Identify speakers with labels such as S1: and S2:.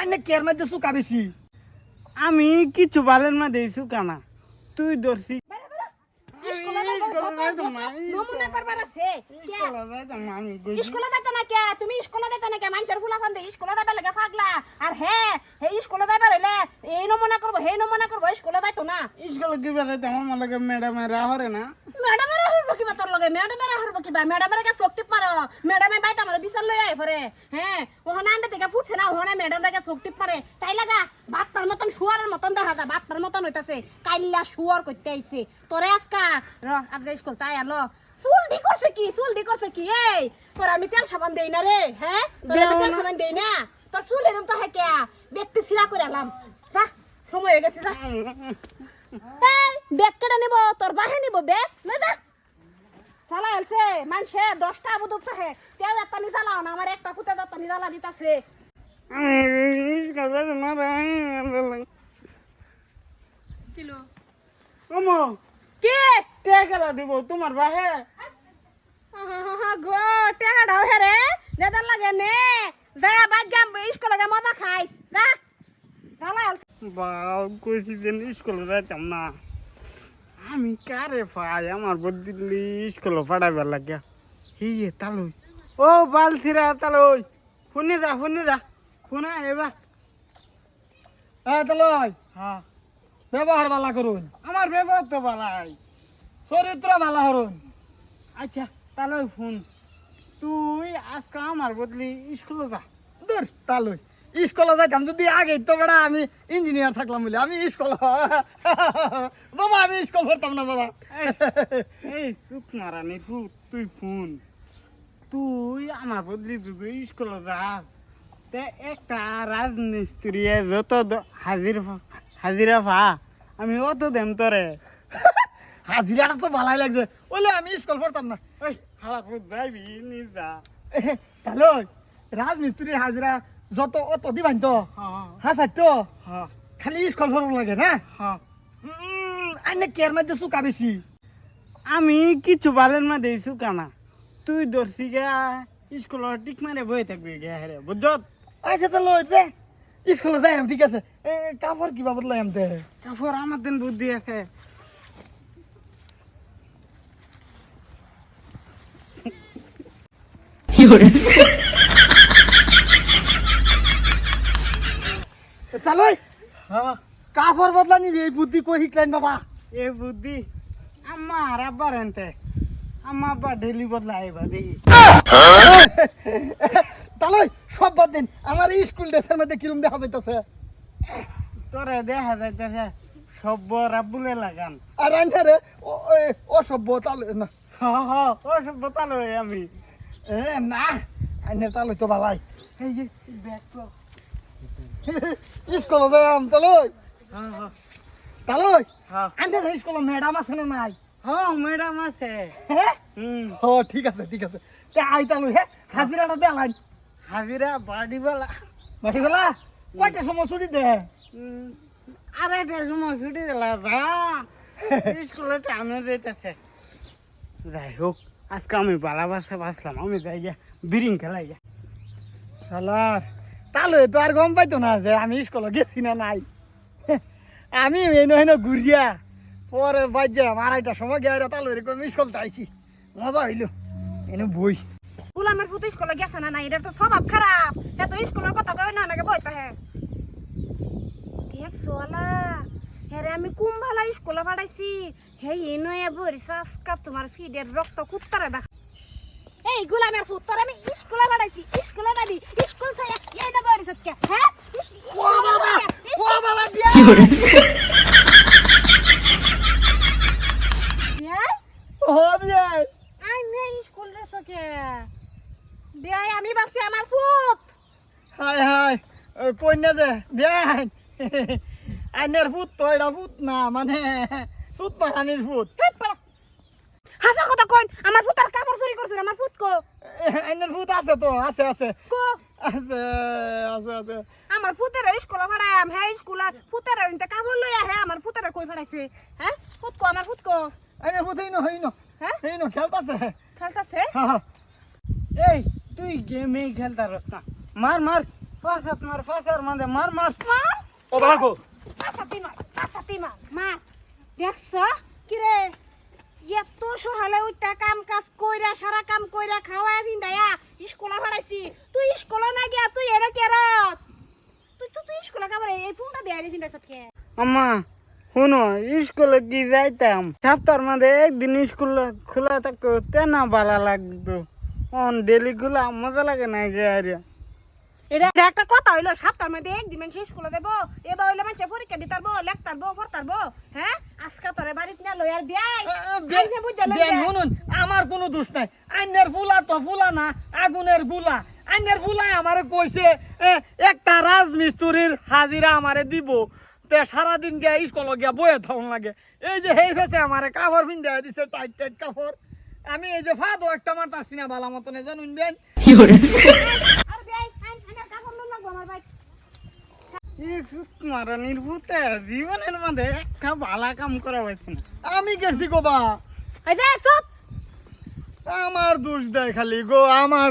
S1: আইনে কেয়ার মধ্যে চুকা বেশি?
S2: আমি কিছু বালের মধ্যে দিয়েছু কানা। তুই ধরছি।
S3: স্কুলে নমুনা করবার আছে। কে? স্কুলে যাইতে না কে? তুমি স্কুলে যাইতে না কে? মানুষের ফুলা ফান দে স্কুলে যাইবার লাগে পাগলা আর হে হে স্কুলে যাইবার হইলে এই নমুনা করব হে নমুনা করব স্কুলে যাইতো না।
S2: স্কুলে কি বেড়াইতে আমার লাগে ম্যাডামের হরে না।
S3: ম্যাডামের হরব কিবা? তোর লগে ম্যাডামের হরব কিবা? ম্যাডামের কাছে টিপ মারো ম্যাডামে বাইতে আমার বিচার লই আই পরে। হ্যাঁ? ওহনা আন্ডা থেকে ফুটছে না ওহনা ম্যাডাম রেগে চোখ টিপ মারে তাই লাগা বাট্টার মতন শুয়ারের মতন দেখা যায় বাট্টার মতন হইতাছে। কাইল্লা শুয়ার করতে আইছে। তোরে আজকা র আজকে স্কুল তাই আলো। চুল ডি করছে কি? চুল ডি করছে কি? এই তোর আমি তেল সাবান দেই না রে হ্যাঁ? তোর আমি তেল সাবান দেই না। তোর চুল এরম তো হ্যাঁ কে? ব্যক্তি সিরা করে আলাম। যা সময় হয়ে গেছে যা। এই ব্যাগ কেটে নিব তোর বাহে নিব ব্যাগ না যা। চালা এলছে মানুষে দশটা আবুদুপ থাকে। তেও একটা নি জ্বালাও না আমার একটা ফুটে একটা নি জ্বালা দিতাছে। কিলো?
S2: ওমো
S3: কে?
S2: টেকেলা দিব তোমার বাহে।
S3: গো টেহাডাও হেরে নেদার লাগে নে। যা বাদ গাম স্কুলে গা মজা খাইস। যা চালা
S2: বাউ কইছি যে স্কুলে যাইতাম না। আমি কারে পাই? আমার বদিলি স্কুলে পাঠাবার লাগে হিয়ে তালুই। ও বালথিরা তালুই। শুনি যা শুনি যা শুনা
S1: হ্যাঁ তাহলে
S2: হ্যাঁ।
S1: ব্যবহার ভালো করুন।
S2: আমার ব্যবহার তো বালাই।
S1: চরিত্র ভালো করুন।
S2: আচ্ছা তাহলে ফোন তুই আজকে আমার বদলি স্কুলে যা
S1: দূর তালুই। স্কুলে যাইতাম যদি আগে তো বেড়া আমি ইঞ্জিনিয়ার থাকলাম বলে আমি স্কুল বাবা আমি স্কুল পড়তাম না বাবা।
S2: এই চুপ মারানি তুই তুই ফোন। তুই আমার বদলি তুই স্কুলে যাস তে একটা রাজমিস্ত্রি যত হাজির হাজিরা ফা আমি অত দেম তোরে।
S1: হাজিরাটা তো ভালাই লাগছে। ওলে আমি স্কুল পড়তাম না।
S2: ওই হালা যাইবি নিজা
S1: তাহলে রাজমিস্ত্রির হাজিরা যত অত দিবান তো।
S2: হ্যাঁ
S1: হাসাই তো।
S2: হ্যাঁ
S1: খালি স্কুল পড়ব লাগে না?
S2: হ্যাঁ
S1: আইনে কেয়ার মধ্যে চুকা বেশি
S2: আমি কিছু বালের মধ্যে দিয়েছু কানা তুই ধরছি গা স্কুলের টিক মারে বয়ে থাকবি গে হেরে বুঝত
S1: আচ্ছা তাহলে ওইতে স্কুলে যাই ঠিক আছে। এ কাপড় কিবা বদলাই আমতে
S2: কাপড় আমার দিন বুদ্ধি আছে।
S1: চালই
S2: হ্যাঁ।
S1: কাপড় বদলা নিবি এই বুদ্ধি কই শিখলেন বাবা?
S2: এ বুদ্ধি আমার আব্বার এনতে আমার আব্বা ডেলি বদলা আইবা দেখি।
S1: তাহলে সব বাদ দিন। আমার এই স্কুল ড্রেসের মধ্যে কিরম দেখা যাইতেছে?
S2: তোরে দেখা যাইতেছে সব্য রাব্বুলে লাগান
S1: আর আইনে রে ও- অসভ্য তাহলে না।
S2: হ হ ও সব্য তালো আমি।
S1: এ না আইনে তাহলে তো ভালাই
S2: এই যে ব্যাগ তো।
S1: স্কুলে যাই আম তাহলে
S2: হ্যাঁ হ্যাঁ
S1: তাহলে
S2: হ্যাঁ
S1: আইনে স্কুলে ম্যাডাম আছে না নাই
S2: হ্যাঁ ম্যাডাম আছে
S1: হ্যাঁ
S2: হুম
S1: ও ঠিক আছে ঠিক আছে তে আই তাহলে হ্যাঁ হাজিরাটা দেলাইন
S2: হাজিরা বাড়িওয়ালা
S1: মাটি গলা কয়টা সময় ছুটি দে
S2: উম, আড়াইটার সময় ছুটি দিলা যা স্কুলে টাইমে যেতেছে যাই হোক আজকে আমি বালা বাসা বাসলাম আমি যাই গিয়া বিরিং খেলাই গিয়া
S1: শালার তাহলে তো আর গম পাইতো না যে আমি স্কুলে গেছি না নাই। আমি এনে হেন ঘুরিয়া পরে বাজ্যা আড়াইটার সময় গিয়ে তাহলে এরকম স্কুল চাইছি মজা হইল। এনে বই।
S3: গুলামের ফুটো স্কুলে গেছে না নাই এটা তো স্বভাব খারাপ। এ তো স্কুলের কথা কই না নাকি বই পাহে দেখ সোলা হেরে আমি কুম্ভালা স্কুলে পাঠাইছি। হে, এনো বরিস আজকা তোমার ফিডের রক্ত কুত্তারে দেখ এই গুলামের ফুট তোর আমি স্কুলে পাঠাইছি স্কুলে যাবি। স্কুল থেকে এই না বরিস কে হ্যাঁ?
S1: ও বাবা ও বাবা বিয়া ও বিয়া
S3: আই নেই স্কুল রে সকে বিয়াই আমি বাসি আমার ফুট
S1: হাই হাই কন্যা যে বিয়া আইনের ফুট তো এটা ফুট না মানে ফুট ফুট
S3: হাসা কথা কইন আমার ফুতার কাপড় চুরি করছিল আমার ফুট কো।
S1: আইনের ফুট আছে তো আছে আছে।
S3: কো।
S1: আছে আছে আছে।
S3: আমার ফুতের স্কুলে ভাড়াই আম হ্যাঁ স্কুলে ফুতের ইনতে কাপড় লই আহে আমার ফুতের কই ভাড়াইছে? হ্যাঁ ফুট কো আমার ফুট কো।
S1: আইনের ফুট হইনো হইনো
S3: হ্যাঁ?
S1: হইনো খেলতাছে।
S3: খেলতাছে?
S1: হ্যাঁ হ্যাঁ
S2: এই তুই গেমে খেলতা রস না। মার মার ফাঁসাত মার ফাঁসার মাঝে মার মার মার।
S1: ও বাবা গো।
S3: পাসাতি মার পাসাতি মার। মা দেখছ? কি রে এত সহালে উঠটা কাম কাজ কইরা, সারা কাম কইরা খাওয়া ভিন্দায়া স্কুলে পড়াইছি তুই স্কুলে না গিয়া তুই এরা কেরস তুই তুই তুই স্কুলে কাবরে এই ফোনটা বেয়ারে ভিন্দাছ কে
S2: আম্মা, শুনো স্কুলে কি যাইতাম? সপ্তাহের মধ্যে একদিন স্কুল খোলা থাকতো, তেনা ভালো লাগতো। অন ডেলি খোলা, মজা লাগে না যে আরে
S3: এটা একটা কথা হইল সপ্তাহের মধ্যে একদিন মানুষ স্কুলে দেবো এবার হইলে মানুষ পরীক্ষা দিতারবো লেখতারবো পড়তারবো হ্যাঁ? আজকে তোরে বাড়িতে না বিয়াই বুঝা লইয়া।
S1: বেন শুনুন আমার কোনো দোষ নাই। আইনের ফুলা তো ফুলা না আগুনেরগুলা আইনের ফুলাই আমারে কইছে এ, একটা রাজমিস্ত্রির হাজিরা আমারে দিব। তে সারাদিন গিয়া স্কুল গিয়া বয়ে থাকুন লাগে। এই যে হেই ফেসে আমারে কাপড় পিন্ধে দিছে টাইট টাইট কাপড়। আমি এই যে ফাদো একটা মারতাছি না বালা মতনে জানুন বেন
S3: আর বিয়াই আইন আইনের কাপড় নুন লাগবো আমার ভাই
S2: জীবনের মধ্যে একটা ভালা কাম করা হয়েছে না।
S1: আমি গেছি গো বা। আমার দোষ দেয় খালি গো আমার